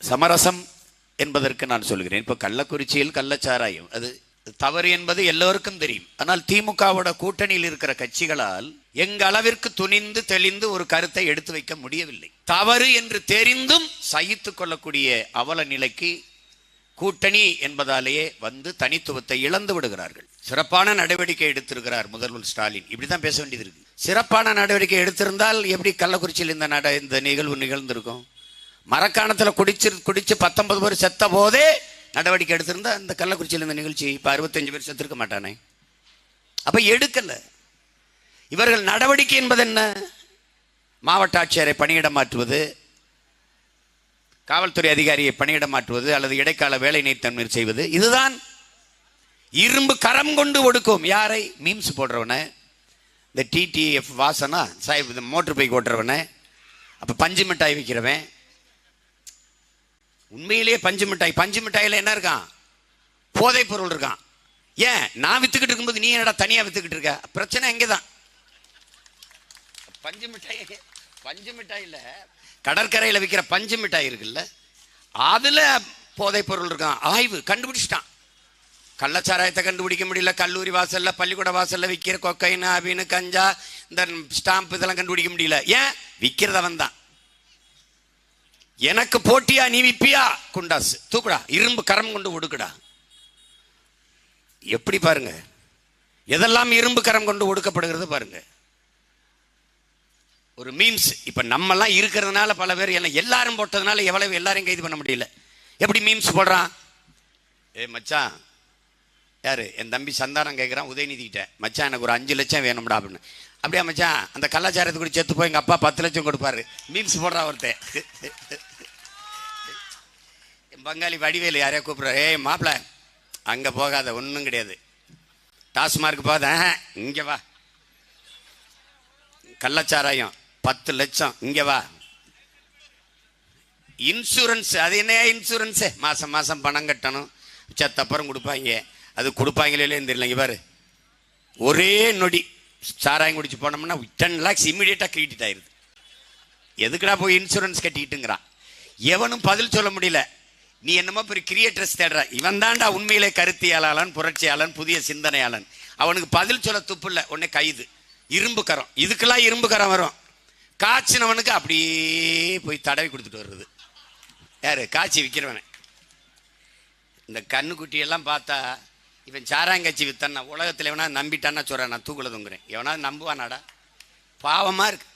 சமரசம் என்பதற்கு நான் சொல்கிறேன். இப்போ கள்ளக்குறிச்சியில் கள்ளச்சாராயம் அது தவறு என்பது எல்லோருக்கும் தெரியும். ஆனால் திமுகவோட கூட்டணியில் இருக்கிற கட்சிகளால் எங்க அளவிற்கு துணிந்து தெளிந்து ஒரு கருத்தை எடுத்து வைக்க முடியவில்லை. தவறு என்று தெரிந்தும் சகித்து கொள்ளக்கூடிய அவல நிலைக்கு கூட்டணி என்பதாலேயே வந்து தனித்துவத்தை இழந்து விடுகிறார்கள். சிறப்பான நடவடிக்கை எடுத்திருக்கிறார் முதல்வர் ஸ்டாலின். இப்படிதான் பேச வேண்டியது இருக்கு. சிறப்பான நடவடிக்கை எடுத்திருந்தால் எப்படி கள்ளக்குறிச்சியில் இந்த நட இந்த நிகழ்வு நிகழ்ந்திருக்கும்? மரக்காணத்தில் குடிச்சு குடிச்சு பத்தொன்பது பேர் செத்த போதே நடவடிக்கை எடுத்திருந்தா இந்த கள்ளக்குறிச்சியில் இந்த நிகழ்ச்சி இப்போ அறுபத்தஞ்சு பேர் செத்துருக்க மாட்டானே. அப்போ எடுக்கலை. இவர்கள் நடவடிக்கை என்பது என்ன? மாவட்ட ஆட்சியரை பணியிடம் மாற்றுவது காவல்துறை அதிகாரியை பணியிடம் மாற்றுவது அல்லது இடைக்கால வேலை நீத்தன்மை செய்வது இதுதான் இரும்பு கரம் கொண்டு ஒடுக்கும். யாரை? மீம்ஸ் போடுறவனை. இந்த டிடிஎஃப் வாசனா சாஹிப் இந்த மோட்டர் பைக் ஓட்டுறவனை. அப்போ பஞ்சு மிட்டாய் விற்கிறவன் உண்மையிலேயே பஞ்சு மிட்டாய் பஞ்சு மிட்டாயில் என்ன இருக்கான்? போதைப் பொருள் இருக்கான். ஏன்? நான் வித்துக்கிட்டு இருக்கும்போது நீ என்னடா தனியாக வித்துக்கிட்டு இருக்க? பிரச்சனை எங்கதான் பஞ்சு மிட்டாய் பஞ்சு மிட்டாயில கடற்கரையில் விற்கிற பஞ்சு மிட்டாய் இருக்குல்ல அதில் போதைப் பொருள் இருக்கான். ஆய்வு கண்டுபிடிச்சிட்டான். கள்ளச்சாராயத்தை கண்டுபிடிக்க முடியல. கல்லூரி வாசலில் பள்ளிக்கூட வாசலில் விற்கிற கொக்கைன்னு அப்படின்னு கஞ்சா இந்த ஸ்டாம்ப் இதெல்லாம் கண்டுபிடிக்க முடியல. ஏன்? விற்கிறதவன் தான் எனக்கு போட்டியா நீ விப்பியா? குண்டாஸ் தூக்குடா. இரும்பு கரம் கொண்டு ஒடுக்குடா. எப்படி பாருங்க? எதெல்லாம் இரும்பு கரம் கொண்டு ஒடுக்கப்படுகிறது பாருங்க. ஒரு மீம்ஸ் இப்ப நம்ம எல்லாம் இருக்கிறதுனால பல பேர் எல்லாம் எல்லாரும் போட்டதுனால எவ்வளவு எல்லாரையும் கைது பண்ண முடியல. எப்படி மீம்ஸ் போடுறான்? ஏ மச்சான். யாரு? என் தம்பி சந்தானம் கேட்குறான் உதயநிதி கிட்ட மச்சான் எனக்கு ஒரு அஞ்சு லட்சம் வேணும்டா அப்படின்னு. அப்படியா மச்சான்? அந்த கலாச்சாரத்தை கூட செத்து போய் எங்க அப்பா பத்து லட்சம் கொடுப்பாரு. மீம்ஸ் போடுறா ஒருத்தன். பங்காளி வடிவேலு யாரையா கூப்பிடுறாரு. ஏய் மாப்பிள அங்கே போகாத ஒன்றும் கிடையாது. டாஸ்மார்க் போத இங்கே வா. கள்ளச்சாராயம் பத்து லட்சம் இங்கே வா. இன்சூரன்ஸ் அது என்ன இன்சூரன்ஸு மாதம் மாதம் பணம் கட்டணும். செத்தப்புறம் கொடுப்பாங்க. அது கொடுப்பாங்களே இல்லைன்னு தெரியல பாரு. ஒரே நொடி. சாராயம் குடிச்சு போனோம்னா டென் லேக்ஸ் இமீடியட்டா கிரெடிட் ஆயிடுது எதுக்குடா போய் இன்சூரன்ஸ் கட்டிக்கிட்டுங்கிறான். எவனும் பதில் சொல்ல முடியல. நீ என்னமோ பெரிய கிரியேட்டர்ஸ் தேடுற. இவன் தான்டா உண்மையிலே கருத்தியாளன் புரட்சியாளன் புதிய சிந்தனையாளன். அவனுக்கு பதில் சொல்ல துப்பு இல்லை உடனே கைது. இரும்பு கரம். இதுக்கெல்லாம் இரும்பு கரம் வரும். காய்ச்சினவனுக்கு அப்படியே போய் தடவி கொடுத்துட்டு வருது யாரு? காய்ச்சி விற்கிறவனே இந்த கண்ணுக்குட்டியெல்லாம் பார்த்தா இவன் சாராங்கச்சி வித்தன்னா உலகத்தில் எவனா நம்பிட்டான்னா சொல்கிறேன் நான் தூக்குல தொங்குறேன். எவனா நம்புவானாடா? பாவமாக இருக்கு.